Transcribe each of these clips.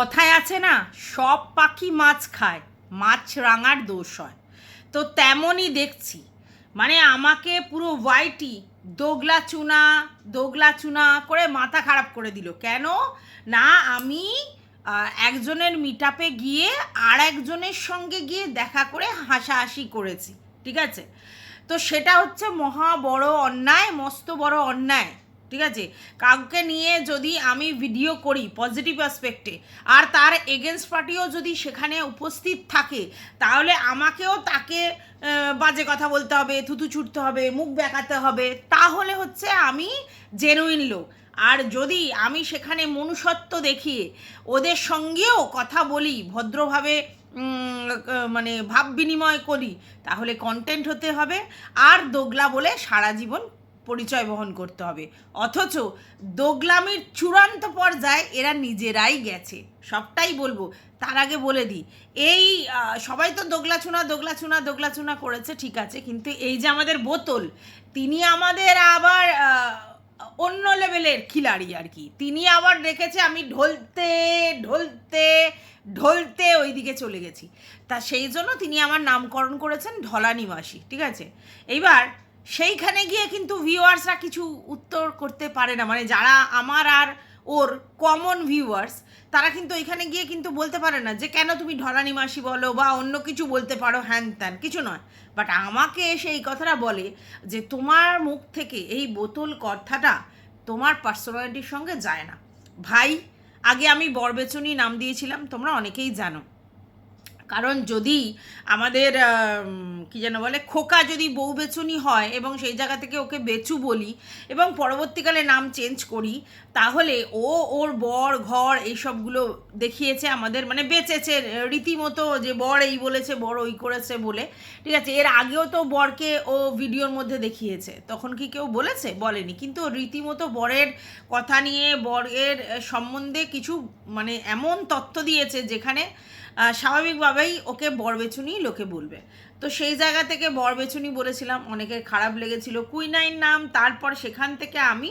কথায় আছে না, সব পাখি মাছ খায়, মাছ রাঙার দোষ হয়। তো তেমনই দেখছি মানে আমাকে পুরো হোয়াইটই দোগলা চুনা দোগলা চুনা করে মাথা খারাপ করে দিল। কেন? না, আমি একজনের মিট গিয়ে আর একজনের সঙ্গে গিয়ে দেখা করে হাসাহাসি করেছি, ঠিক আছে? তো সেটা হচ্ছে মহা বড় অন্যায়, মস্ত বড় অন্যায়। ঠিক আছে? কাউকে নিয়ে যদি আমি ভিডিও করি পজিটিভ অ্যাসপেক্টে আর তার এগেনস্ট পার্টিও যদি সেখানে উপস্থিত থাকে, তাহলে আমাকেও তাকে বাজে কথা বলতে হবে, থুতু ছুটতে হবে, মুখ দেখাতে হবে। তাহলে হচ্ছে আমি জেনুইন লোক। আর যদি আমি সেখানে মনুষ্যত্ব দেখিয়ে ওদের সঙ্গেও কথা বলি, ভদ্রভাবে মানে ভাব বিনিময় করি, তাহলে কন্টেন্ট হতে হবে। আর দোগলা বলে সারা জীবন পরিচয় বহন করতে হবে। অথচ দোগলামির চূড়ান্ত পর্যায়ে এরা নিজেরাই গেছে। সবটাই বলব, তার আগে বলে দিই। এই সবাই তো দোগলা চুনা দোগলা চুনা দোগলা চুনা করেছে, ঠিক আছে। কিন্তু এই যে আমাদের বোতল, তিনি আমাদের আবার অন্য লেভেলের খিলাড়ি আর কি। তিনি আবার দেখেছে, আমি ঢলতে ঢলতে ঢলতে ওইদিকে চলে গেছি। তা সেই জন্য তিনি আমার নামকরণ করেছেন ঢলানি মাসি ঠিক আছে? এইবার সেইখানে গিয়ে কিন্তু ভিউয়ার্সরা কিছু উত্তর করতে পারে না। মানে যারা আমার আর ওর কমন ভিউয়ার্স তারা কিন্তু এখানে গিয়ে কিন্তু বলতে পারে না যে, কেন তুমি ঢলানি মাসি বলো বা অন্য কিছু বলতে পারো? হ্যান ত্যান, কিছু নয়। বাট আমাকে এসে এই কথাটা বলে যে, তোমার মুখ থেকে এই বোতল কথাটা তোমার পার্সোনালিটির সঙ্গে যায় না। ভাই, আগে আমি বরবেচনি নাম দিয়েছিলাম, তোমরা অনেকেই জানো। কারণ যদি আমাদের আম, কি যেন বলে খোকা যদি বউ বেচুনি হয় এবং সেই জায়গা থেকে ওকে বেচু বলি এবং পরবর্তীকালে নাম চেঞ্জ করি তাহলে ও ওর বর ঘর এইসবগুলো দেখিয়েছে আমাদের মানে বেচেছে রীতিমতো যে বর এই বলেছে বর ওই করেছে বলে। ঠিক আছে এর আগেও তো বরকে ও ভিডিওর মধ্যে দেখিয়েছে তখন কি কেউ বলেছে? বলেনি। কিন্তু রীতিমতো বরের কথা নিয়ে বরের সম্বন্ধে কিছু মানে এমন তথ্য দিয়েছে যেখানে স্বাভাবিকভাবেই ওকে বরবেচুনি লোকে বলবে। তো সেই জায়গা থেকে বরবেচুনি বলেছিলাম, অনেকের খারাপ লেগেছিল। কুইনাইন নাম, তারপর সেখান থেকে আমি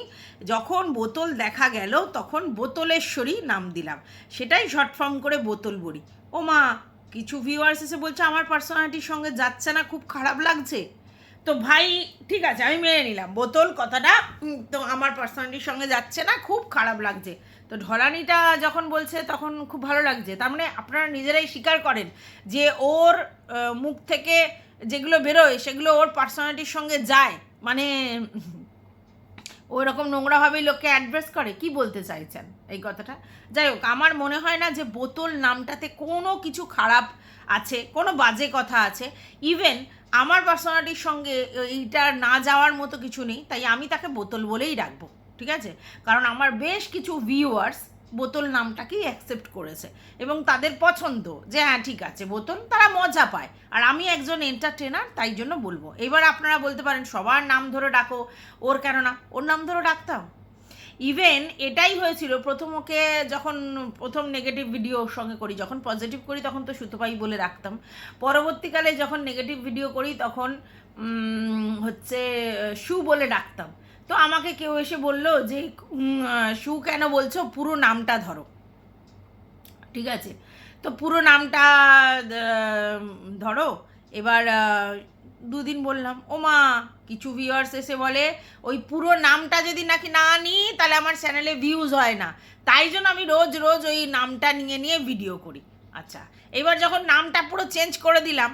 যখন বোতল দেখা গেল, তখন বোতলেশ্বরী নাম দিলাম। সেটাই শর্ট ফর্ম করে বোতল বড়ি ও মা, কিছু ভিউয়ার্স এসে বলছে, আমার পার্সোনালিটির সঙ্গে যাচ্ছে না, খুব খারাপ লাগছে। তো ভাই, ঠিক আছে, আমি মেনে নিলাম। বোতল কথাটা তো আমার পার্সোনালিটির সঙ্গে যাচ্ছে না, খুব খারাপ লাগছে। তো ঢলানিটা যখন বলছে তখন খুব ভালো লাগছে। তার মানে আপনারা নিজেরাই স্বীকার করেন যে ওর মুখ থেকে যেগুলো বেরোয় সেগুলো ওর পার্সোনালিটির সঙ্গে যায়। মানে ওই রকম নোংরাভাবেই লোককে অ্যাড্রেস করে। কি বলতে চাইছেন এই কথাটা? যাই হোক, আমার মনে হয় না যে বোতল নামটাতে কোনো কিছু খারাপ আছে, কোনো বাজে কথা আছে। ইভেন আমার পার্সোনালিটির সঙ্গে এইটা না যাওয়ার মতো কিছু নেই, তাই আমি তাকে বোতল বলেই রাখব। ঠিক আছে? কারণ আমার বেশ কিছু ভিউয়ার্স বোতল নামটাকেই অ্যাকসেপ্ট করেছে এবং তাদের পছন্দ যে হ্যাঁ ঠিক আছে, বোতল তারা মজা পায়। আর আমি একজন এন্টারটেনার তাই জন্য বলব। এবার আপনারা বলতে পারেন, সবার নাম ধরে ডাকো। ওর কেন না? ওর নাম ধরে ডাকতাম। ইভেন এটাই হয়েছিল, প্রথম ওকে যখন প্রথম নেগেটিভ ভিডিও ওর সঙ্গে করি, যখন পজিটিভ করি তখন তো সুতোপাই বলে রাখতাম। পরবর্তীকালে যখন নেগেটিভ ভিডিও করি তখন হচ্ছে শু বলে ডাকতাম। তো আমাকে কেউ এসে বলল যে শু কেন বলছো? পুরো নামটা ধরো। ঠিক আছে? তো পুরো নামটা ধরো। এবার দুদিন বললাম, ও মা, কিছু ভিউয়ার্স এসে বলে, ওই পুরো নামটা যদি নাকি না নিই, তাহলে আমার চ্যানেলে ভিউজ হয় না। তাই জন্য আমি রোজ রোজ ওই নামটা নিয়ে নিয়ে ভিডিও করি। আচ্ছা এবার যখন নামটা পুরো চেঞ্জ করে দিলাম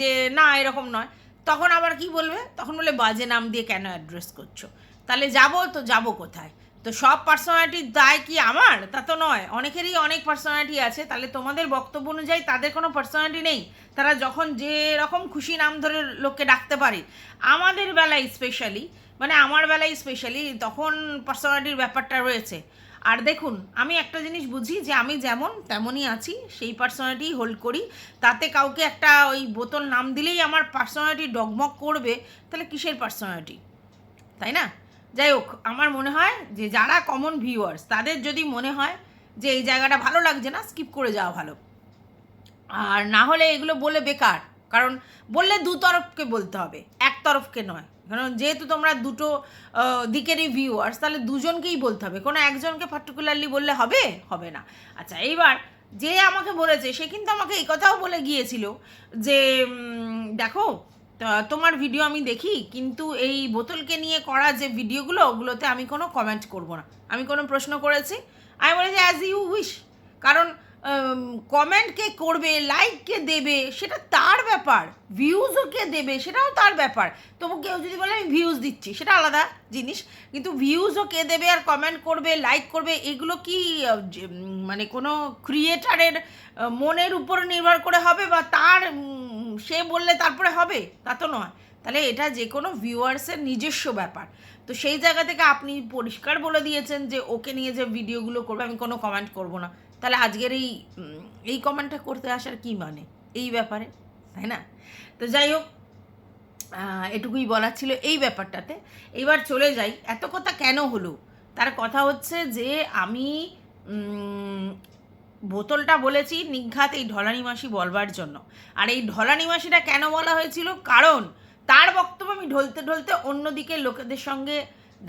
যে না, এরকম নয়, তখন আবার কি বলবে? তখন বলে, বাজে নাম দিয়ে কেন অ্যাড্রেস করছ? তাহলে যাব তো যাব কোথায়? তো সব পার্সোনালিটির দায় কি আমার? তা তো নয়। অনেকেরই অনেক পার্সোনালিটি আছে। তাহলে তোমাদের বক্তব্য অনুযায়ী তাদের কোনো পার্সোনালিটি নেই। তারা যখন যে রকম খুশি নাম ধরে লোককে ডাকতে পারে। আমাদের বেলায় স্পেশালি মানে আমার বেলায় স্পেশালি তখন পার্সোনালিটির ব্যাপারটা রয়েছে। আর দেখুন, আমি একটা জিনিস বুঝি যে আমি যেমন তেমনই আছি, সেই পার্সোনালিটি হোল্ড করি। তাতে কাউকে একটা ওই বোতল নাম দিলেই আমার পার্সোনালিটি ডগমগ করবে। তাহলে কিসের পার্সোনালিটি তাই না? যাই হোক, আমার মনে হয় যে যারা কমন ভিউয়ার্স তাদের যদি মনে হয় যে এই জায়গাটা ভালো লাগছে না স্কিপ করে যাওয়া ভালো। আর না হলে এগুলো বলে বেকার, কারণ বললে দু তরফকে বলতে হবে, এক তরফকে নয়। কারণ যেহেতু তোমরা দুটো দিকেরই ভিউয়ার্স তাহলে দুজনকেই বলতে হবে। কোনো একজনকে পার্টিকুলারলি বললে হবে? হবে না। আচ্ছা এইবার যে আমাকে বলেছে, সে কিন্তু আমাকে এই কথাও বলে গিয়েছিল যে দেখো তোমার ভিডিও আমি দেখি, কিন্তু এই বোতলকে নিয়ে করা যে ভিডিওগুলো ওগুলোতে আমি কোনো কমেন্ট করব না। আমি কোনো প্রশ্ন করেছি। আমি বলেছি অ্যাজ ইউ উইশ কারণ কমেন্ট কে করবে লাইক কে দেবে, সেটা তার ব্যাপার। ভিউজও কে দেবে, সেটাও তার ব্যাপার। তবু কেউ যদি বলে, আমি ভিউজ দিচ্ছি সেটা আলাদা জিনিস। কিন্তু ভিউজও কে দেবে আর কমেন্ট করবে লাইক করবে, এগুলো কি মানে কোনো ক্রিয়েটারের মনের উপর নির্ভর করে হবে বা তার সে বললে তারপরে হবে? তা তো নয়। তাহলে এটা যে কোনো ভিউয়ার্সের নিজস্ব ব্যাপার। তো সেই জায়গা থেকে আপনি পরিষ্কার বলে দিয়েছেন যে, ওকে নিয়ে যে ভিডিওগুলো করবে, আমি কোনো কমেন্ট করব না। তাহলে আজকের এই এই কমেন্টটা করতে আসার কি মানে? এই ব্যাপারে, তাই না? তো যাই হোক এটুকুই বলার ছিল এই ব্যাপারটাতে। এবার চলে যাই, এত কথা কেন হলো? তার কথা হচ্ছে যে আমি বোতলটা বলেছি নিঘাত এই ঢলানি মাসি বলবার জন্য। আর এই ঢলানি মাসিটা কেন বলা হয়েছিল? কারণ তার বক্তব্য আমি ঢলতে ঢলতে অন্যদিকে লোকেদের সঙ্গে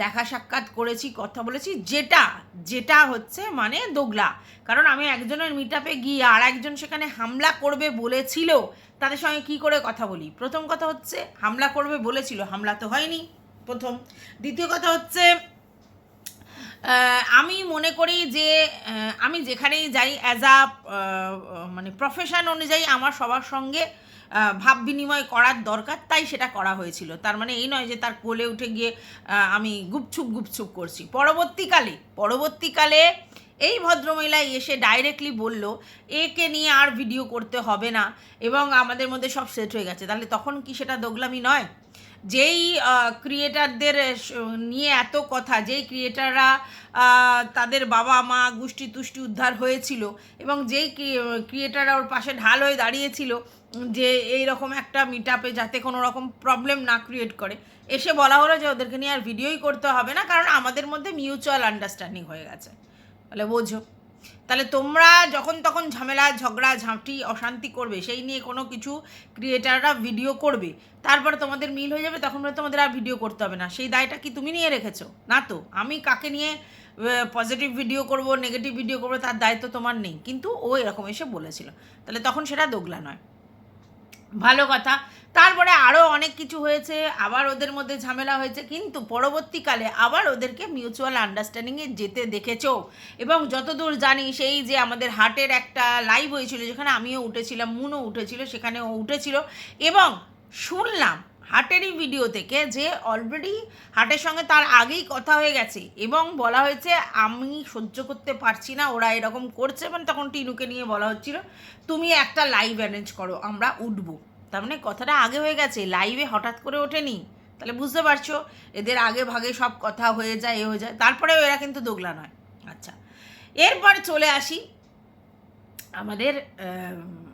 দেখা সাক্ষাৎ করেছি, কথা বলেছি, যেটা যেটা হচ্ছে মানে দোগলা। কারণ আমি একজনের মিট আপে গিয়ে আর একজন সেখানে হামলা করবে বলেছিল, তাদের সঙ্গে কি করে কথা বলি? প্রথম কথা হচ্ছে, হামলা করবে বলেছিল, হামলা তো হয়নি, প্রথম। দ্বিতীয় কথা হচ্ছে আমি মনে করি যে আমি যেখানেই যাই অ্যাজ আ মানে প্রফেশন অনুযায়ী আমার সবার সঙ্গে ভাব বিনিময় করার দরকার, তাই সেটা করা হয়েছিল। তার মানে এই নয় যে তার কোলে উঠে গিয়ে আমি গুপছুপ গুপছুপ করছি। পরবর্তীকালে পরবর্তীকালে এই ভদ্রমহিলা এসে ডাইরেক্টলি বলল, একে নিয়ে আর ভিডিও করতে হবে না এবং আমাদের মধ্যে সব সেট হয়ে গেছে। তাহলে তখন কি সেটা দোগলামি নয়? যেই ক্রিয়েটারদের নিয়ে এত কথা, যেই ক্রিয়েটাররা তাদের বাবা মা গোষ্ঠী তুষ্টি উদ্ধার হয়েছিল এবং যেই ক্রিয়েটাররা ওর পাশে ঢাল হয়ে দাঁড়িয়েছিল যে এই রকম একটা মিট আপে যাতে কোনো রকম প্রবলেম না ক্রিয়েট করে। এসে বলা হলো যে ওদেরকে নিয়ে আর ভিডিওই করতে হবে না, কারণ আমাদের মধ্যে মিউচুয়াল আন্ডারস্ট্যান্ডিং হয়ে গেছে। তাহলে বোঝো। তাহলে তোমরা যখন তখন ঝামেলা, ঝগড়া, ঝাঁটি, অশান্তি করবে, সেই নিয়ে কোনো কিছু ক্রিয়েটাররা ভিডিও করবে, তারপরে তোমাদের মিল হয়ে যাবে, তখন তোমাদের আর ভিডিও করতে হবে না। সেই দায়টা কি তুমি নিয়ে রেখেছো? না তো। আমি কাকে নিয়ে পজিটিভ ভিডিও করব নেগেটিভ ভিডিও করব, তার দায়িত্ব তোমার নেই। কিন্তু ও এরকম এসে বলেছিল। তাহলে তখন সেটা দোগলা নয়। ভালো কথা। তারপরে আরও অনেক কিছু হয়েছে, আবার ওদের মধ্যে ঝামেলা হয়েছে, কিন্তু পরবর্তীকালে আবার ওদেরকে মিউচুয়াল আন্ডারস্ট্যান্ডিংয়ে যেতে দেখেছ। এবং যতদূর জানি সেই যে আমাদের হাটের একটা লাইভ হয়েছিল, যেখানে আমিও উঠেছিলাম, মুনও উঠেছিল, সেখানেও উঠেছিল। এবং শুনলাম হাটেরই ভিডিও থেকে যে অলরেডি হাটের সঙ্গে তার আগেই কথা হয়ে গেছে এবং বলা হয়েছে আমি সহ্য করতে পারছি না ওরা এরকম করছে। মানে তখন টিনুকে নিয়ে বলা হচ্ছিল তুমি একটা লাইভ অ্যারেঞ্জ করো আমরা উঠবো। তার মানে কথাটা আগে হয়ে গেছে লাইভে হঠাৎ করে ওঠেনি। তাহলে বুঝতে পারছ এদের আগে ভাগে সব কথা হয়ে যায় এ হয়ে যায়। তারপরেও এরা কিন্তু দোগলা নয়। আচ্ছা এরপর চলে আসি আমাদের আম,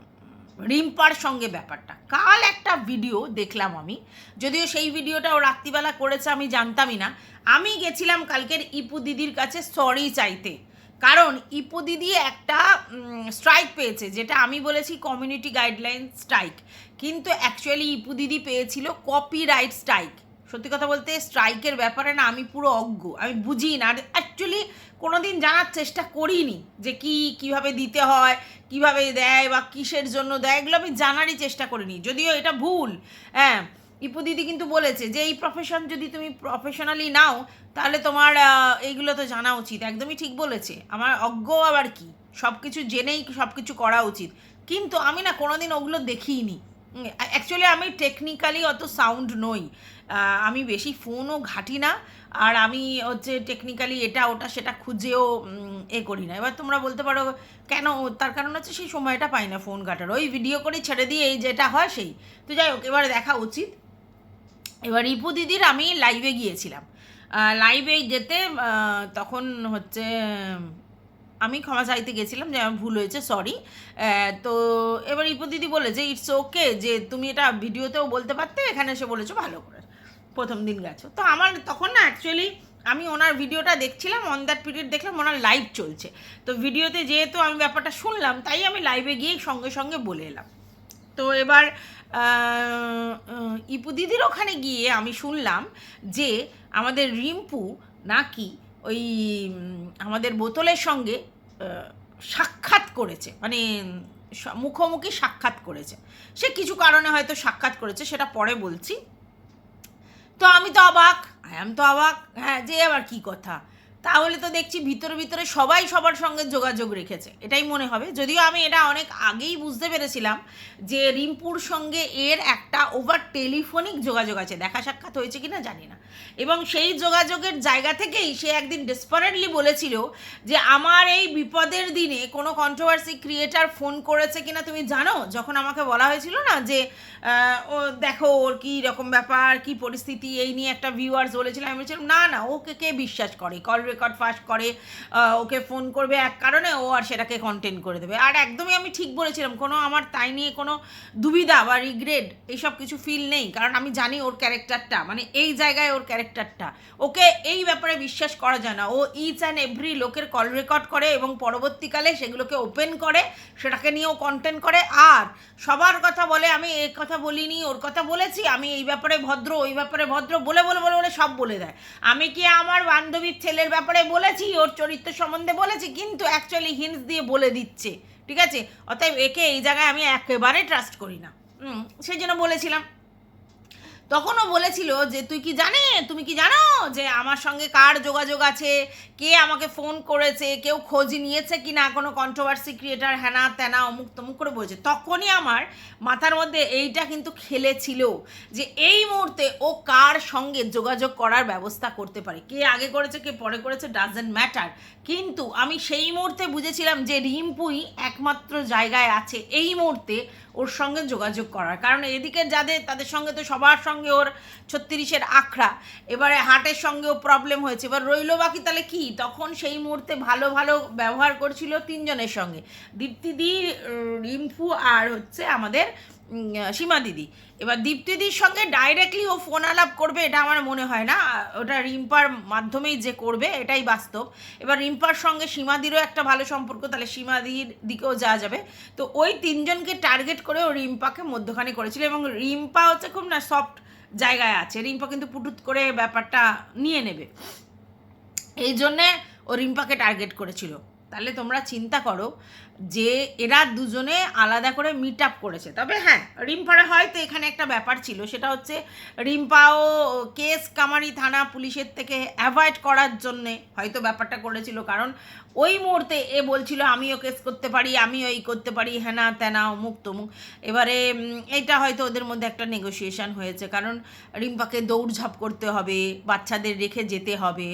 রিম্পার সঙ্গে ব্যাপারটা। কাল একটা ভিডিও দেখলাম আমি। যদিও সেই ভিডিওটা ও রাত্রিবেলা করেছে, আমি জানতামই না। আমি গেছিলাম কালকের ইপু দিদির কাছে সরি চাইতে। কারণ ইপু দিদি একটা স্ট্রাইক পেয়েছে, যেটা আমি বলেছি কমিউনিটি গাইডলাইন স্ট্রাইক কিন্তু অ্যাকচুয়ালি ইপু দিদি পেয়েছিল কপিরাইট স্ট্রাইক সত্যি কথা বলতে স্ট্রাইকের ব্যাপারে না আমি পুরো অজ্ঞ। আমি বুঝি না। আর অ্যাকচুয়ালি কোনো দিন জানার চেষ্টা করিনি যে কি, কীভাবে দিতে হয়, কীভাবে দেয় বা কিসের জন্য দেয়, এগুলো আমি জানারই চেষ্টা করিনি। যদিও এটা ভুল। হ্যাঁ ইপু দিদি কিন্তু বলেছে যে এই প্রফেশন যদি তুমি প্রফেশনালি নাও, তাহলে তোমার এইগুলো তো জানা উচিত। একদমই ঠিক বলেছে। আমার অজ্ঞ আবার কি? সব কিছু জেনেই সব কিছু করা উচিত। কিন্তু আমি না কোনোদিন ওগুলো দেখিনি। অ্যাকচুয়ালি আমি টেকনিক্যালি অত সাউন্ড নই। আমি বেশি ফোনও ঘাঁটি না, আর আমি হচ্ছে টেকনিক্যালি এটা ওটা সেটা খুঁজেও এ করি না। এবার তোমরা বলতে পারো, কেন তার কারণ হচ্ছে সেই সময়টা পাই না ফোন ঘাটার। ওই ভিডিও করে ছেড়ে দিয়ে এই যেটা হয় সেই। তো যাই হোক, এবার দেখা উচিত। এবার রিপু দিদির আমি লাইভে গিয়েছিলাম। লাইভে যেতে তখন হচ্ছে, আমি ক্ষমা চাইতে গেছিলাম যে আমার ভুল হয়েছে সরি তো এবার রিপু দিদি বলে যে ইটস ওকে যে, তুমি এটা ভিডিওতেও বলতে পারতে, এখানে এসে বলেছ, ভালো করে। প্রথম দিন গেছো। তো আমার তখন না অ্যাকচুয়ালি আমি ওনার ভিডিওটা দেখছিলাম অন দ্যাট পিরিয়ড দেখলাম ওনার লাইভ চলছে। তো ভিডিওতে যেহেতু আমি ব্যাপারটা শুনলাম, তাই আমি লাইভে গিয়ে সঙ্গে সঙ্গে বলে এলাম। তো এবার ইপু দিদির ওখানে গিয়ে আমি শুনলাম যে আমাদের রিম্পু নাকি ওই আমাদের বোতলের সঙ্গে সাক্ষাৎ করেছে। মানে মুখোমুখি সাক্ষাৎ করেছে। সে কিছু কারণে হয়তো সাক্ষাৎ করেছে, সেটা পরে বলছি। তো আমি তো অবাক আই এম তো অবাক হ্যাঁ যে আবার কি কথা তাহলে তো দেখছি ভিতরে ভিতরে সবাই সবার সঙ্গে যোগাযোগ রেখেছে। এটাই মনে হবে। যদিও আমি এটা অনেক আগেই বুঝতে পেরেছিলাম যে রিম্পুর সঙ্গে এর একটা ওভার টেলিফোনিক যোগাযোগ আছে। দেখা সাক্ষাৎ হয়েছে কিনা জানি না। এবং সেই যোগাযোগের জায়গা থেকেই সে একদিন ডেসপারেটলি বলেছিল যে আমার এই বিপদের দিনে কোনো কন্ট্রোভার্সি ক্রিয়েটার ফোন করেছে কিনা তুমি জানো? যখন আমাকে বলা হয়েছিল না যে ও দেখো ওর কী রকম ব্যাপার, কি পরিস্থিতি, এই নিয়ে একটা ভিউয়ার্স বলেছিলাম আমি বলছিলাম, না না, ওকে কে বিশ্বাস করে? কল রেকর্ড ফাঁস করে ওকে ফোন করবে, এক কারণে ও আর সেটাকে কন্টেন্ট করে দেবে। আর একদমই আমি ঠিক বলেছিলাম, কোনো আমার তাই নিয়ে কোনো দুবিধা বা রিগ্রেট এইসব কিছু ফিল নেই, কারণ আমি জানি ওর ক্যারেক্টারটা মানে এই জায়গায় ওর ক্যারেক্টারটা ওকে এই ব্যাপারে বিশ্বাস করা যায় না। ও ইচ অ্যান্ড এভরি লোকের কল রেকর্ড করে এবং পরবর্তীকালে সেগুলোকে ওপেন করে, সেটাকে নিয়েও কন্টেন্ট করে। আর সবার কথা বলে, আমি এই কথা বলিনি, ওর কথা বলেছি, আমি এই ব্যাপারে ভদ্র, ওই ব্যাপারে ভদ্র, বলে বলে বলে বলে সব বলে দেয়। আমি কি আমার বান্ধবীর ছেলের ব্যাপারে বলেছি, ওর চরিত্র সম্বন্ধে বলেছি, কিন্তু অ্যাকচুয়ালি হিন্টস দিয়ে বলে দিচ্ছে, ঠিক আছে? অতএব একে এই জায়গায় আমি একেবারে ট্রাস্ট করি না। সেই জন্য বলেছিলাম। তখনও বলেছিল যে, তুই কি জানে? তুমি কি জানো যে, আমার সঙ্গে কার যোগাযোগ আছে? কে আমাকে ফোন করেছে? কেউ খোঁজ নিয়েছে কি না কোনো কন্ট্রোভার্সি ক্রিয়েটার হ্যানা ত্যানা অমুক তমুক করে বলেছে। তখনই আমার মাথার মধ্যে এইটা কিন্তু খেলেছিল যে, এই মুহূর্তে ও কার সঙ্গে যোগাযোগ করার ব্যবস্থা করতে পারে। কে আগে করেছে, কে পরে করেছে ডাজেন্ট ম্যাটার কিন্তু আমি সেই মুহূর্তে বুঝেছিলাম যে রিম্পুই একমাত্র জায়গায় আছে। এই মুহূর্তে ওর সঙ্গে যোগাযোগ করার। কারণ এদিকে যাদের, তাদের সঙ্গে তো সবার সঙ্গে ওর ছত্রিশের আখড়া। এবারে হার্টের সঙ্গেও প্রবলেম হয়েছে। এবার রইল বাকি তাহলে কি? তখন সেই মুহূর্তে ভালো ভালো ব্যবহার করছিল তিনজনের সঙ্গে। দীপ্তিদি রিম্পু আর হচ্ছে আমাদের সীমা দিদি। এবার দীপ্তিদির সঙ্গে ডাইরেক্টলি ও ফোন আলাপ করবে, এটা আমার মনে হয় না। ওটা রিম্পার মাধ্যমেই যে করবে, এটাই বাস্তব। এবার রিম্পার সঙ্গে সীমাদিরও একটা ভালো সম্পর্ক, তাহলে সীমাদির দিকেও যাওয়া যাবে। তো ওই তিনজনকে টার্গেট করে ও রিম্পাকে মধ্যখানে করেছিল এবং রিম্পা হচ্ছে খুব না সফট জায়গায় আছে। রিম্পা কিন্তু পুটুত করে ব্যাপারটা নিয়ে নেবে। এই জন্যে ও রিম্পাকে টার্গেট করেছিল। তাহলে তোমরা চিন্তা করো যে এরা দুজনে আলাদা করে মিট আপ করেছে। তবে হ্যাঁ রিম্পার হয়তো এখানে একটা ব্যাপার ছিল, সেটা হচ্ছে রিম্পাও কেস কামারি থানা পুলিশের থেকে অ্যাভয়েড করার জন্যে হয়তো ব্যাপারটা করেছিল, কারণ ওই মুহূর্তে এ বলছিল, আমিও কেস করতে পারি, আমিও এই করতে পারি হ্যানা ত্যানা অমুক, তমুক। এবারে এটা হয়তো ওদের মধ্যে একটা নেগোসিয়েশন হয়েছে, কারণ রিম্পাকে দৌড়ঝাঁপ করতে হবে, বাচ্চাদের রেখে যেতে হবে।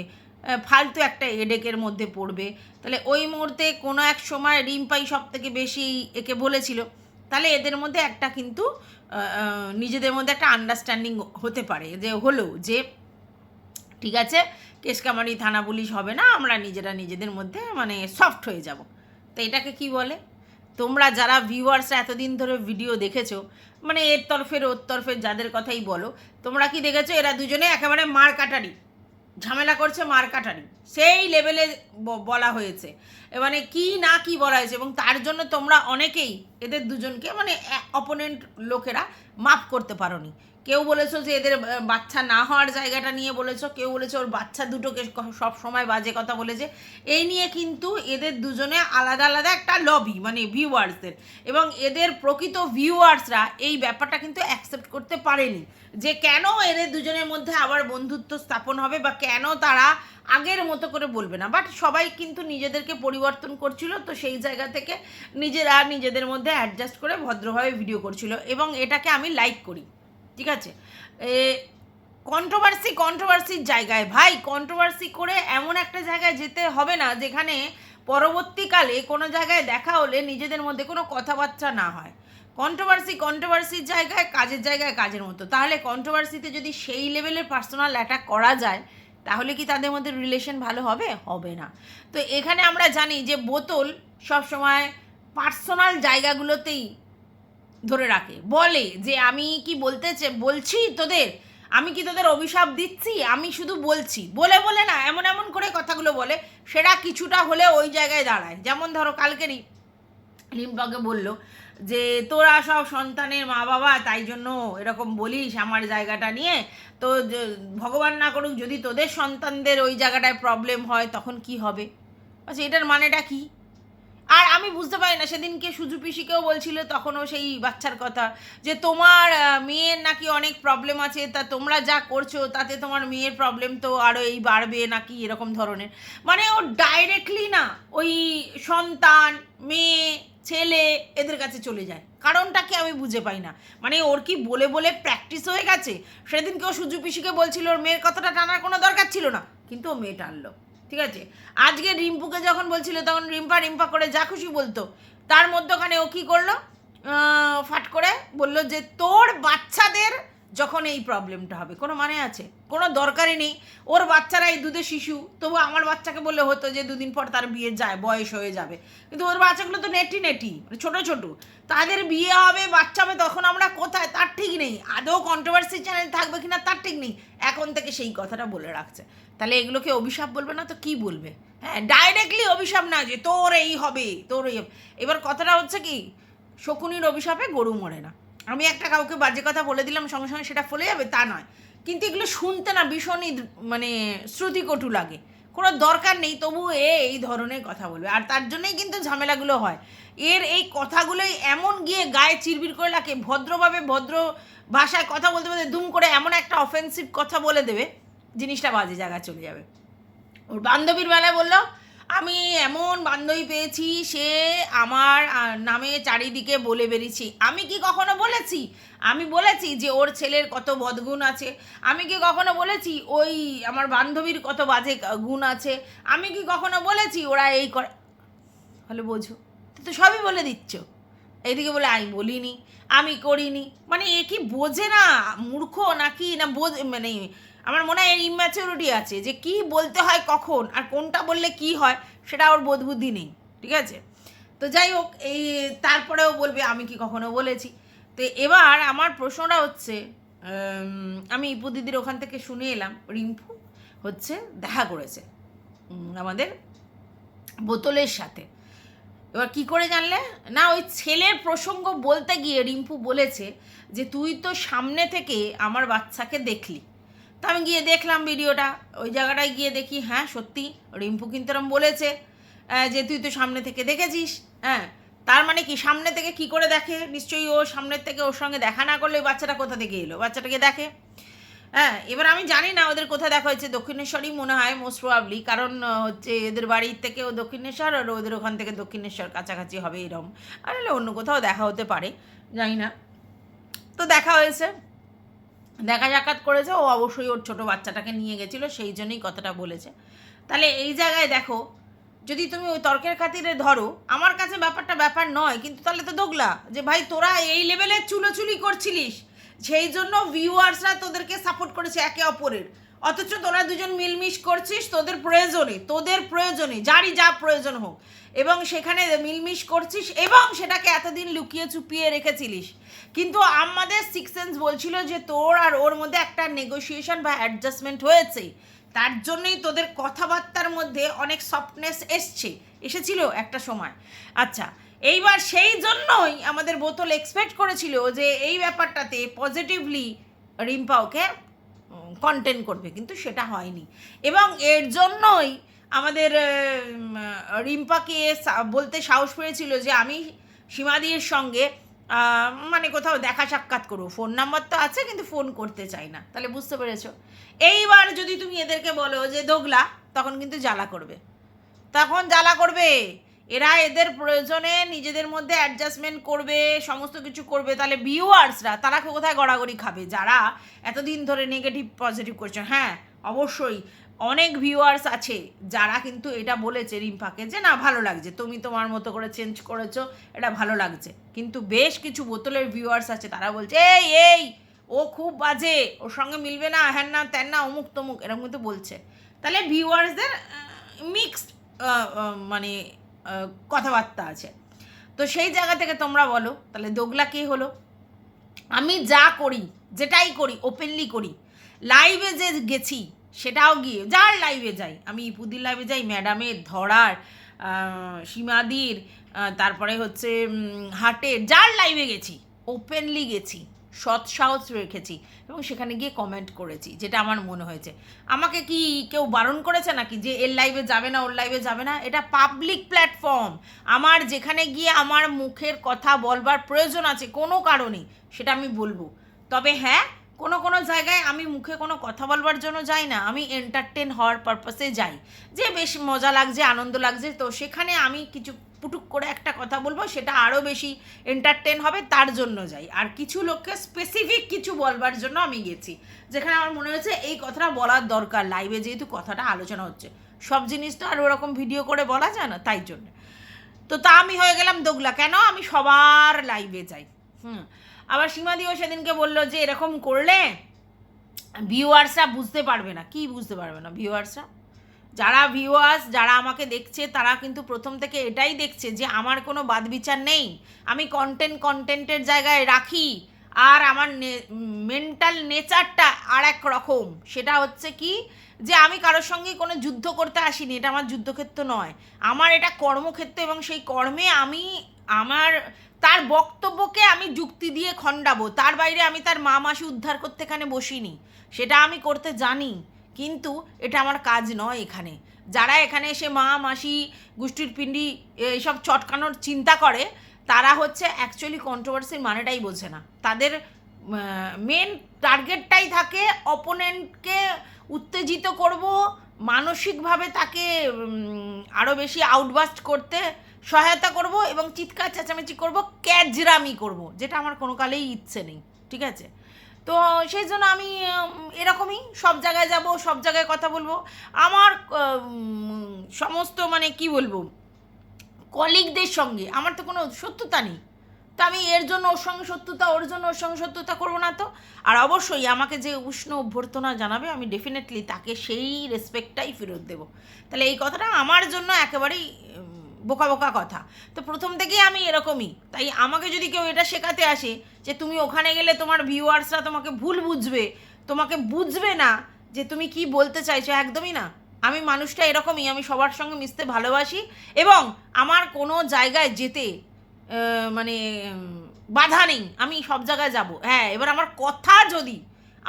ফালতু একটা এডেকের মধ্যে পড়বে। তাহলে ওই মুহূর্তে কোনো এক সময় রিম্পাই সব থেকে বেশি একে বলেছিল। তাহলে এদের মধ্যে একটা কিন্তু নিজেদের মধ্যে একটা আন্ডারস্ট্যান্ডিং হতে পারে যে, হলো যে, ঠিক আছে কেসকামারি থানা পুলিশ হবে না, আমরা নিজেরা নিজেদের মধ্যে মানে সফট হয়ে যাব। তো এটাকে কি বলে? তোমরা যারা ভিউয়ার্সরা এতদিন ধরে ভিডিও দেখেছ মানে এর তরফের ওর তরফের যাদের কথাই বলো, তোমরা কি দেখেছ? এরা দুজনে একেবারে মার কাটারি। ঝামেলা করছে মার কাটারি। সেই লেভেলে বলা হয়েছে। মানে কি না কি বলা হয়েছে এবং তার জন্য তোমরা অনেকেই এদের দুজনকে মানে অপোনেন্ট লোকেরা মাফ করতে পারোনি। কেউ বলেছ যে এদের বাচ্চা না হওয়ার জায়গাটা নিয়ে বলেছ, কেউ বলেছে ওর বাচ্চা দুটোকে সব সময় বাজে কথা বলেছে। এই নিয়ে কিন্তু এদের দুজনে আলাদা আলাদা একটা লবি মানে ভিউয়ার্সদের এবং এদের প্রকৃত ভিউয়ার্সরা এই ব্যাপারটা কিন্তু অ্যাকসেপ্ট করতে পারেনি। যে কেন এদের দুজনের মধ্যে আবার বন্ধুত্ব স্থাপন হবে বা কেন তারা আগের মতো করে বলবে না। বাট সবাই কিন্তু নিজেদেরকে পরিবর্তন করছিল, তো সেই জায়গা থেকে নিজেরা নিজেদের মধ্যে অ্যাডজাস্ট করে ভদ্রভাবে ভিডিও করছিল। এবং এটাকে আমি লাইক করি। ঠিক আছে? এ কন্ট্রোভার্সি কন্ট্রোভার্সির জায়গায় ভাই কন্ট্রোভার্সি করে এমন একটা জায়গায় যেতে হবে না, যেখানে পরবর্তীকালে কোনো জায়গায় দেখা হলে নিজেদের মধ্যে কোনো কথাবার্তা না হয়। কন্ট্রোভার্সি কন্ট্রোভার্সির জায়গায়, কাজের জায়গায় কাজের মতো। তাহলে কন্ট্রোভার্সিতে যদি সেই লেভেলের পার্সোনাল অ্যাটাক করা যায়, তাহলে কি তাদের মধ্যে রিলেশন ভালো হবে? হবে না। তো এখানে আমরা জানি যে বোতল সবসময় পার্সোনাল জায়গাগুলোতেই ধরে রাখে। বলে যে, আমি কি বলতে বলছি তোদের? আমি কি তোদের অভিশাপ দিচ্ছি? আমি শুধু বলছি। বলে বলে না, এমন এমন করে কথাগুলো বলে, সেটা কিছুটা হলে ওই জায়গায় দাঁড়ায়। যেমন ধরো কালকেরই রিম্পাকে বলল যে, তোরা সব সন্তানের মা বাবা তাই জন্য এরকম বলিস আমার জায়গাটা নিয়ে। তো ভগবান না করুক যদি তোদের সন্তানদের ওই জায়গাটায় প্রবলেম হয়, তখন কি হবে? আচ্ছা এটার মানেটা কি? আমি বুঝতে পারি না, সেদিনকে সুজু পিসিকেও বলছিল, তখনও সেই বাচ্চার কথা, যে তোমার মেয়ের নাকি অনেক প্রবলেম আছে, তা তোমরা যা করছ, তাতে তোমার মেয়ের প্রবলেম তো আরও এই বাড়বে নাকি এরকম ধরনের। মানে ও ডাইরেক্টলি না, ওই সন্তান, মেয়ে, ছেলে, এদের কাছে চলে যায়। কারণটা কি আমি বুঝে পাই না। মানে ওর কি বলে বলে প্র্যাকটিস হয়ে গেছে? সেদিনকে ও সুজু পিসিকে বলছিল, ওর মেয়ের কথাটা টানার কোনো দরকার ছিল না। কিন্তু ও মেয়ে টানলো ঠিক আছে? আজকে রিম্পুকে যখন বলছিল, তখন রিম্পা রিম্পা করে যা খুশি বলতো। তার মধ্যখানে ও কি করল? ফাট করে বলল যে, তোর বাচ্চাদের যখন এই প্রবলেমটা হবে। কোনো মানে আছে? কোনো দরকারই নেই। ওর বাচ্চারা এই দুধের শিশু। তবু আমার বাচ্চাকে বললে হতো যে, দুদিন পর তার বিয়ে যায়, বয়স হয়ে যাবে। কিন্তু ওর বাচ্চাগুলো তো নেটি নেটি মানে ছোটো ছোটো। তাদের বিয়ে হবে, বাচ্চা হবে, তখন আমরা কোথায়? তার ঠিক নেই। আদৌ কন্ট্রোভার্সি চ্যানেল থাকবে কিনা, তার ঠিক নেই। এখন থেকে সেই কথাটা বলে রাখছে। তাহলে এগুলোকে অভিশাপ বলবে না তো কি বলবে? হ্যাঁ ডাইরেক্টলি অভিশাপ না যে তোর এই হবে, তোর এই হবে। এবার কথাটা হচ্ছে কি, শকুনির অভিশাপে গরু মরে না। আমি একটা কাউকে বাজে কথা বলে দিলাম, সঙ্গে সঙ্গে সেটা ফলে যাবে, তা নয়। কিন্তু এগুলো শুনতে না ভীষণই মানে শ্রুতিকটু লাগে। কোনো দরকার নেই, তবু এ এই ধরনের কথা বলবে। আর তার জন্যই কিন্তু ঝামেলাগুলো হয়। এর এই কথাগুলোই এমন গিয়ে গায়ে চিরবির করে লাগে, ভদ্রভাবে ভদ্র ভাষায় কথা বলতে বলতে দুম করে এমন একটা অফেন্সিভ কথা বলে দেবে জিনিসটা বাজে জায়গায় চলে যাবে। ওর বান্ধবীর বেলায় বলল, আমি এমন বান্ধবী পেয়েছি, সে আমার নামে চারিদিকে বলে বেরিয়েছি। আমি কি কখনো বলেছি? আমি বলেছি যে ওর ছেলের কত বদগুণ আছে। আমি কি কখনো বলেছি ওই আমার বান্ধবীর কত বাজে গুণ আছে? আমি কি কখনো বলেছি ওরা এই করে তাহলে বোঝো তো সবই বলে দিচ্ছ। এইদিকে বলে, আমি বলিনি, আমি করিনি। মানে এ কি বোঝে না, মূর্খ নাকি না বোঝ মানে আমার মনে হয় এর ইম্যাচুরিটি আছে, যে কি বলতে হয় কখন আর কোনটা বললে কি হয় সেটা ওর বোধ বুদ্ধি নেই, ঠিক আছে? তো যাই হোক, এই তারপরেও বলবে, আমি কি কখনো বলেছি? তো এবার আমার প্রশ্নটা হচ্ছে আমি ইপু দিদির ওখান থেকে শুনে এলাম, রিম্পু হচ্ছে দেখা করেছে আমাদের বোতলের সাথে। এবার কি করে জানলে? না, ওই ছেলের প্রসঙ্গ বলতে গিয়ে রিম্পু বলেছে যে, তুই তো সামনে থেকে আমার বাচ্চাকে দেখলি। তা আমি গিয়ে দেখলাম ভিডিওটা। ওই জায়গাটায় গিয়ে দেখি হ্যাঁ সত্যি, রিম্পু কিন্তু এরম বলেছে যে তুই তো সামনে থেকে দেখেছিস হ্যাঁ। তার মানে কি, সামনে থেকে কি করে দেখে? নিশ্চয়ই ও সামনের থেকে ওর সঙ্গে দেখা না করলে ওই বাচ্চাটা কোথা থেকে এলো? বাচ্চাটাকে দেখে। হ্যাঁ এবার আমি জানি না ওদের কোথায় দেখা হয়েছে। দক্ষিণেশ্বরই মনে হয় মোস্ট প্রবাবলি কারণ হচ্ছে এদের বাড়ির থেকে ও দক্ষিণেশ্বর আর ওদের ওখান থেকে দক্ষিণেশ্বর কাছাকাছি হবে এরকম আর অন্য কোথাও দেখা হতে পারে, জানি না। তো দেখা হয়েছে। দেখা সাক্ষাৎ করেছে, ও অবশ্যই ওর ছোট বাচ্চাটাকে নিয়ে গেছিল, সেই জন্যই কথাটা বলেছে। তাহলে এই জায়গায় দেখো, যদি তুমি ওই তর্কের খাতিরে ধরো, আমার কাছে ব্যাপারটা ব্যাপার নয়, কিন্তু তাহলে তো দোগলা, যে ভাই তোরা এই লেভেলের চুলোচুলি করছিলিস, সেই জন্য ভিউয়ার্সরা তোদেরকে সাপোর্ট করেছে একে অপরের। অথচ তোরা দুজন মিলমিশ করছিস, তোদের প্রয়োজনে তোদের প্রয়োজনে যারই যা প্রয়োজন হোক। এবং সেখানে মিলমিশ করছিস এবং সেটাকে এতদিন লুকিয়ে চুপিয়ে রেখেছিলিস। কিন্তু আমাদের সিক্স সেন্স বলছিল যে তোর আর ওর মধ্যে একটা নেগোসিয়েশন বা অ্যাডজাস্টমেন্ট হয়েছে। তার জন্যই তোদের কথাবার্তার মধ্যে অনেক সফটনেস এসছে। এসেছিল একটা সময়। আচ্ছা এইবার সেই জন্যই আমাদের বোতল এক্সপেক্ট করেছিল যে এই ব্যাপারটাতে পজিটিভলি রিম্পা ওকে কন্টেন্ট করবে, কিন্তু সেটা হয়নি। এবং এর জন্যই আমাদের রিম্পাকে বলতে সাহস পেয়েছিল যে আমি সীমাদির সঙ্গে মানে কোথাও দেখা সাক্ষাৎ করব। ফোন নাম্বার তো আছে, কিন্তু ফোন করতে চাই না। তাহলে বুঝতে পেরেছ? এইবার যদি তুমি এদেরকে বলো যে দোগলা, তখন কিন্তু জ্বালা করবে। তখন জ্বালা করবে। এরা এদের প্রয়োজনে নিজেদের মধ্যে অ্যাডজাস্টমেন্ট করবে, সমস্ত কিছু করবে। তাহলে ভিউয়ার্সরা তারা কোথায় গড়াগড়ি খাবে? যারা এতদিন ধরে নেগেটিভ পজিটিভ করছে হ্যাঁ অবশ্যই অনেক ভিউয়ার্স আছে, যারা কিন্তু এটা বলেছে রিম্পাকে যে, না, ভালো লাগছে। তুমি তোমার মতো করে চেঞ্জ করেছ, এটা ভালো লাগছে। কিন্তু বেশ কিছু বোতলের ভিউয়ার্স আছে, তারা বলছে, এই এই, ও খুব বাজে, ওর সঙ্গে মিলবে না, হ্যান না, ত্যান না, অমুক, তমুক। এরকম কিন্তু বলছে। তাহলে ভিউয়ার্সদের মিক্সড মানে কথাবার্তা আছে। তো সেই জায়গা থেকে তোমরা বলো, তাহলে দোগলা কে হলো? আমি যা করি, যেটাই করি ওপেনলি করি লাইভে যে গেছি, সেটাও গিয়ে, যার লাইভে যাই, আমি ইপুদির লাইভে যাই ম্যাডামের ধরার সীমাদির তারপরে হচ্ছে হাটের, যার লাইভে গেছি ওপেনলি গেছি। সৎ সাহস রেখেছি এবং সেখানে গিয়ে কমেন্ট করেছি, যেটা আমার মনে হয়েছে। আমাকে কি কেউ বারণ করেছে নাকি যে এর লাইভে যাবে না, ওর লাইভে যাবে না? এটা পাবলিক প্ল্যাটফর্ম আমার যেখানে গিয়ে আমার মুখের কথা বলবার প্রয়োজন আছে কোনো কারণে সেটা আমি বলব। তবে হ্যাঁ কোনো কোনো জায়গায় আমি মুখে কোনো কথা বলবার জন্য যাই না, আমি এন্টারটেন হওয়ার পারপাসে যাই। যে বেশ মজা লাগছে, আনন্দ লাগছে, তো সেখানে আমি কিছু পুটুক করে একটা কথা বলব, সেটা আরও বেশি এন্টারটেন হবে, তার জন্য যাই। আর কিছু লোককে স্পেসিফিক কিছু বলবার জন্য আমি গেছি। যেখানে আমার মনে হয়েছে এই কথাটা বলার দরকার লাইভে যেহেতু কথাটা আলোচনা হচ্ছে। সব জিনিস তো আর ওরকম ভিডিও করে বলা যায় না, তাই জন্য। তো তা আমি হয়ে গেলাম দোগলা। কেন? আমি সবার লাইভে যাই। হুম। আবার সীমাদিও সেদিনকে বলল যে, এরকম করলে ভিউয়ার্সরা বুঝতে পারবে না। কি বুঝতে পারবে না? ভিউয়ার্সরা যারা ভিউয়ার্স যারা আমাকে দেখছে, তারা কিন্তু প্রথম থেকে এটাই দেখছে যে আমার কোনো বাদ বিচার নেই। আমি কন্টেন্ট কন্টেন্টের জায়গায় রাখি। আর আমার মেন্টাল নেচারটা আর এক রকম। সেটা হচ্ছে কি যে আমি কারোর সঙ্গে কোনো যুদ্ধ করতে আসিনি। এটা আমার যুদ্ধক্ষেত্র নয়। আমার এটা কর্মক্ষেত্র এবং সেই কর্মে আমি আমার, তার বক্তব্যকে আমি যুক্তি দিয়ে খণ্ডাবো। তার বাইরে আমি তার মা মাসি উদ্ধার করতে এখানে বসিনি। সেটা আমি করতে জানি। কিন্তু এটা আমার কাজ নয় এখানে। যারা এখানে এসে মা, মাসি, গোষ্ঠীর পিণ্ডি এইসব চটকানোর চিন্তা করে, তারা হচ্ছে অ্যাকচুয়ালি কন্ট্রোভার্সির মানেটাই বোঝে না। তাদের মেন টার্গেটটাই থাকে অপোনেন্টকে উত্তেজিত করব, মানসিকভাবে তাকে আরও বেশি আউটবাস্ট করতে সহায়তা করব এবং চিৎকার চেঁচামেচি করব ক্যাজরামি করব, যেটা আমার কোনো কালেই ইচ্ছে নেই, ঠিক আছে? তো সেই জন্য আমি এরকমই সব জায়গায় যাব, সব জায়গায় কথা বলব। আমার সমস্ত মানে কি বলব, কলিগদের সঙ্গে আমার তো কোনো শত্রুতা নেই। তো আমি এর জন্য ওর সঙ্গে শত্রুতা, ওর জন্য ওর সঙ্গে শত্রুতা করব না তো। আর অবশ্যই আমাকে যে উষ্ণ অভ্যর্থনা জানাবে, আমি ডেফিনেটলি তাকে সেই রেসপেক্টটাই ফেরত দেবো। তাহলে এই কথাটা আমার জন্য একেবারেই বোকা বোকা কথা। তো প্রথম থেকেই আমি এরকমই। তাই আমাকে যদি কেউ এটা শেখাতে আসে যে তুমি ওখানে গেলে তোমার ভিউয়ার্সরা তোমাকে ভুল বুঝবে, তোমাকে বুঝবে না যে তুমি কি বলতে চাইছো, একদমই না। আমি মানুষটা এরকমই, আমি সবার সঙ্গে মিশতে ভালোবাসি এবং আমার কোনো জায়গায় যেতে মানে বাধা নেই। আমি সব জায়গায় যাব। হ্যাঁ এবার আমার কথা যদি,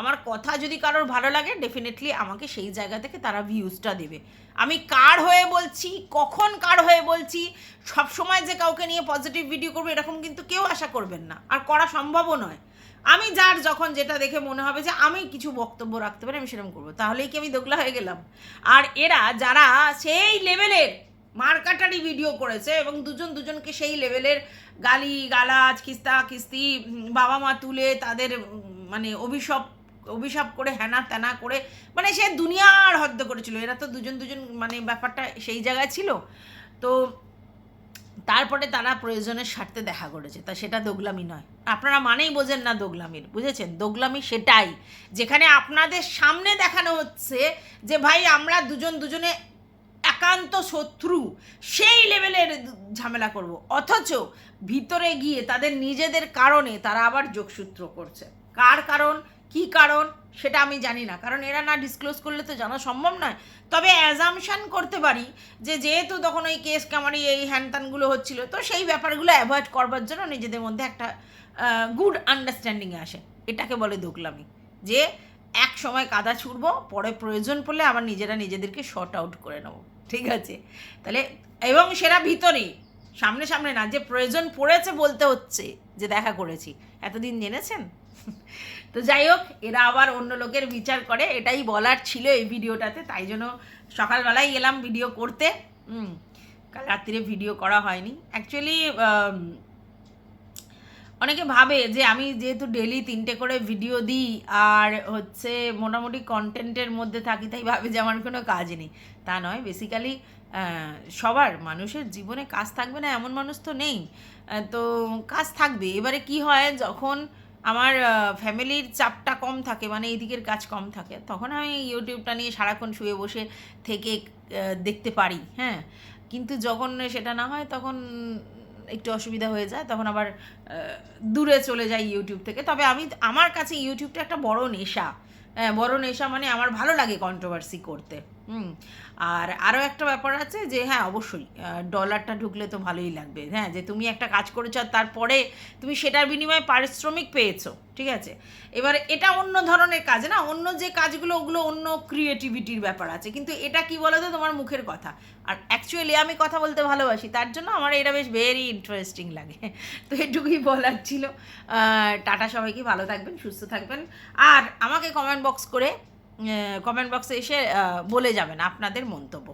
আমার কথা যদি কারোর ভালো লাগে ডেফিনেটলি আমাকে সেই জায়গা থেকে তারা ভিউজটা দেবে। আমি কার হয়ে বলছি, কখন কার হয়ে বলছি সব সময় যে কাউকে নিয়ে পজিটিভ ভিডিও করব, এরকম কিন্তু কেউ আশা করবেন না। আর করা সম্ভবও নয়। আমি যার যখন যেটা দেখে মনে হবে যে আমি কিছু বক্তব্য রাখতে পারি, আমি সেরকম করব। তাহলেই কি আমি দোগলা হয়ে গেলাম? আর এরা যারা সেই লেভেলের মারকাটারি ভিডিও করেছে এবং দুজন দুজনকে সেই লেভেলের গালি, গালাজ, খিস্তা, খিস্তি, বাবা মা তুলে তাদের মানে অভিশপ অভিশাপ করে হ্যানা ত্যানা করে মানে সে দুনিয়ার হদ্দ করেছিল। এরা তো দুজন দুজন মানে ব্যাপারটা সেই জায়গায় ছিল। তো তারপরে তারা প্রয়োজনের স্বার্থে দেখা করেছে। তা সেটা দোগলামি নয়। আপনারা মানেই বোঝেন না দোগলামির, বুঝেছেন? দোগলামি সেটাই। যেখানে আপনাদের সামনে দেখানো হচ্ছে যে, ভাই, আমরা দুজন দুজনে একান্ত শত্রু, সেই লেভেলের ঝামেলা করব। অথচ ভিতরে গিয়ে তাদের নিজেদের কারণে তারা আবার যোগসূত্র করছে। কার কারণ? কি কারণ সেটা আমি জানি না। কারণ এরা না ডিসক্লোজ করলে তো জানা সম্ভব নয়। তবে অ্যাজামশান করতে পারি যে যেহেতু তখন ওই কেস কামারি এই হ্যানত্যানগুলো হচ্ছিল, তো সেই ব্যাপারগুলো অ্যাভয়েড করবার জন্য নিজেদের মধ্যে একটা গুড আন্ডারস্ট্যান্ডিংয়ে আসে। এটাকে বলে দোকলামি। যে এক সময় কাদা ছুড়বো, পরে প্রয়োজন পড়লে আবার নিজেরা নিজেদেরকে শর্ট আউট করে নেব। ঠিক আছে? তাহলে, এবং সেটা ভিতরে সামনে সামনে না, যে প্রয়োজন পড়েছে বলতে হচ্ছে, যে দেখা করেছি। এতদিন জেনেছেন? তো যাই হোক, এরা আবার অন্য লোকের বিচার করে, এটাই বলার ছিল এই ভিডিওটাতে, তাই জন্য সকালবেলায় এলাম ভিডিও করতে। হুম, কাল রাত্রিরে ভিডিও করা হয়নি। অ্যাকচুয়ালি অনেকে ভাবে যে আমি যেহেতু ডেলি তিনটে করে ভিডিও দিই, আর হচ্ছে মোটামুটি কন্টেন্টের মধ্যে থাকি, তাই ভাবে যে আমার কোনো কাজ নেই। তা নয় বেসিক্যালি সবার, মানুষের জীবনে কাজ থাকবে না, এমন মানুষ তো নেই। তো কাজ থাকবে। এবারে কি হয়, যখন আমার ফ্যামিলির চাপটা কম থাকে মানে এইদিকের কাজ কম থাকে। তখন আমি ইউটিউবটা নিয়ে সারাক্ষণ শুয়ে বসে থেকে দেখতে পারি হ্যাঁ? কিন্তু যখন সেটা না হয়, তখন একটু অসুবিধা হয়ে যায়, তখন আবার দূরে চলে যাই ইউটিউব থেকে। তবে আমি, আমার কাছে ইউটিউবটা একটা বড় নেশা। হ্যাঁ বড় নেশা মানে আমার ভালো লাগে কন্ট্রোভার্সি করতে। হুম, আর আরও একটা ব্যাপার আছে যে হ্যাঁ অবশ্যই ডলারটা ঢুকলে তো ভালোই লাগবে। হ্যাঁ যে তুমি একটা কাজ করেছ আর তারপরে তুমি সেটার বিনিময়ে পারিশ্রমিক পেয়েছ, ঠিক আছে? এবার এটা অন্য ধরনের কাজ, না? অন্য যে কাজগুলো, ওগুলো অন্য ক্রিয়েটিভিটির ব্যাপার আছে। কিন্তু এটা কি বলো তো তোমার মুখের কথা। আর অ্যাকচুয়ালি আমি কথা বলতে ভালোবাসি, তার জন্য আমার এটা বেশ ভেরি ইন্টারেস্টিং লাগে। তো এটুকুই বলার ছিল। টাটা সবাইকে, ভালো থাকবেন, সুস্থ থাকবেন। আর আমাকে কমেন্ট বক্স করে কমেন্ট বক্সে এসে বলে যাবেন আপনাদের মন্তব্য।